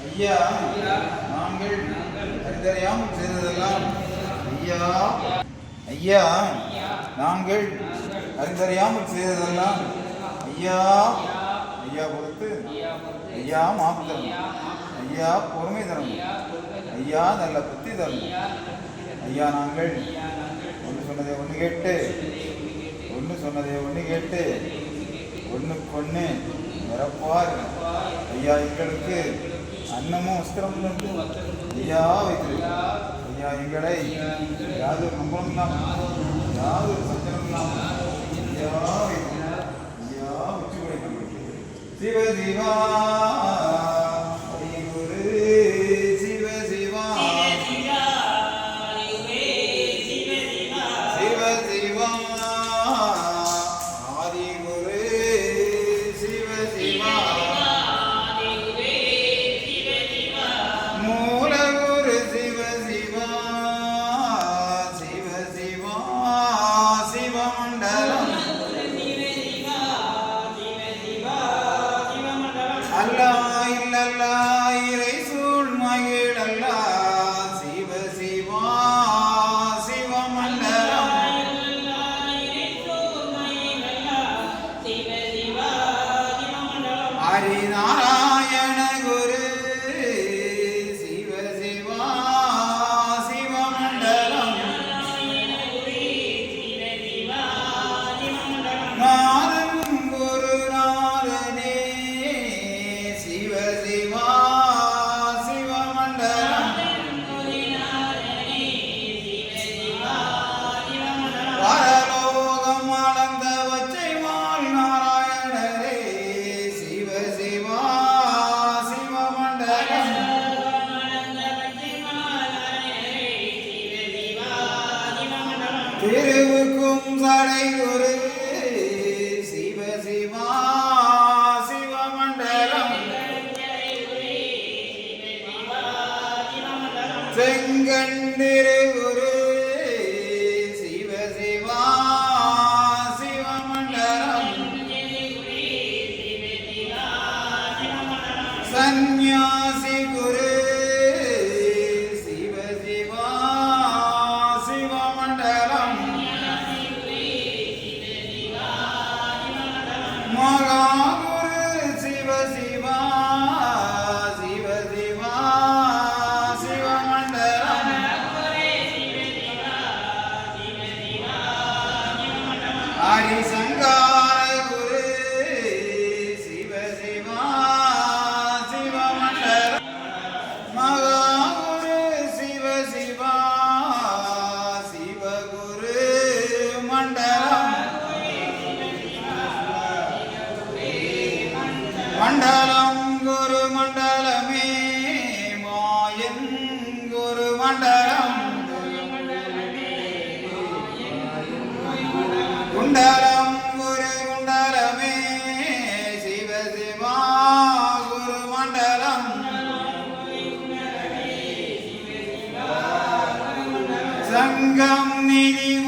ஐயா நாங்கள் அறிந்தறியாம் செய்ததெல்லாம். ஐயா ஐயா நாங்கள் அறிந்தறியாமல் செய்ததெல்லாம். ஐயா ஐயா பொறுத்து. ஐயா மாப்பு ஐயா பொறுமை தரணும் ஐயா நல்ல புத்தி தரணும் ஐயா நாங்கள் ஒன்று சொன்னதை ஒன்று கேட்டு ஒன்று சொன்னதை ஒன்று கேட்டு ஒன்றுக்கு ஒன்று நிரப்பார் ஐயா எங்களுக்கு அன்னமும் வஸ்திரமும் தந்து ஐயா வைத்திரு ஐயா எங்களை. யாதொரு நம்பலம் இல்லாமல் ஒரு சத்திரம் இல்லாமல் ஐயா வைத்திரு ஐயா உச்சி சிவ சிவா ஹரி 사랑 செங்கண்டிரு குரு Lisa. സംഘം നിരിവ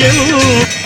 you.